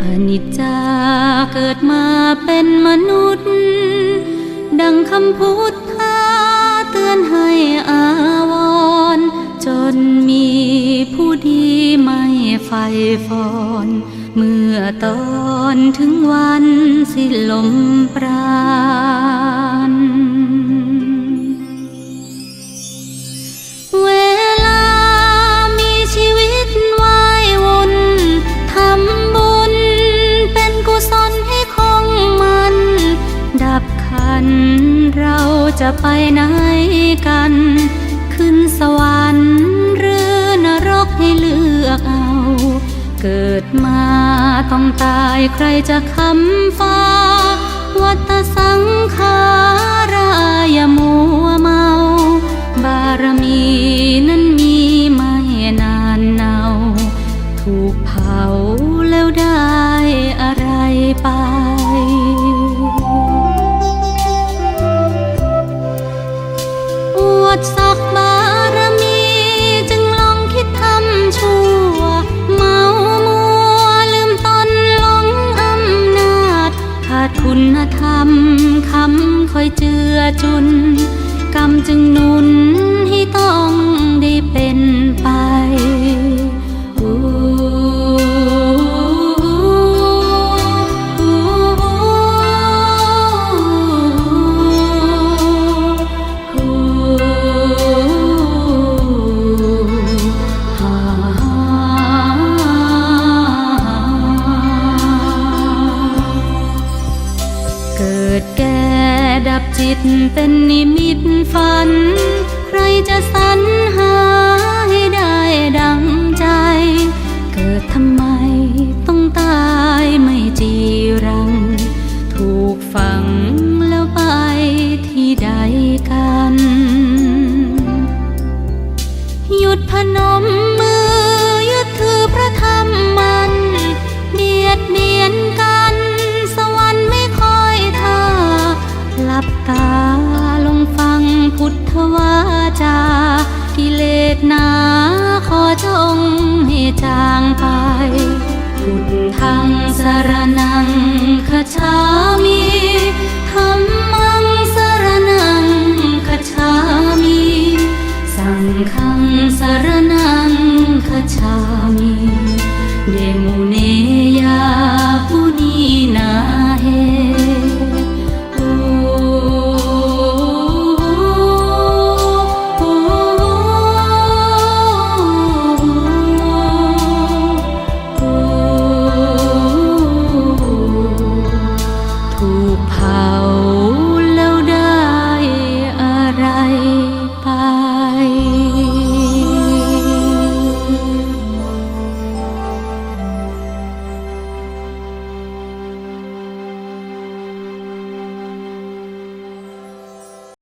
อนิจจาเกิดมาเป็นมนุษย์ ดังคำพุทธาเตือนให้อาวร จนมีผู้ดีไม่ไฟฟอน เมื่อตอนถึงวันสิ้นลมปราณ ดัน เราจะไปไหนกัน ขึ้นสวรรค์หรือนรกให้เลือกเอา เกิดมาต้องตายใครจะคำฟ้า คุณธรรมคำคอยเจือจุน กรรมจึงนุน จิตเป็นนิมิตฝัน ใครจะสรรหา พุทธวาจา กิเลสหนาขอจงให้จางไปพุทธังสรนังคาชามิธรรมังสรนังคาชามิ สังฆังสรนังคาชามิ เดมุเนยา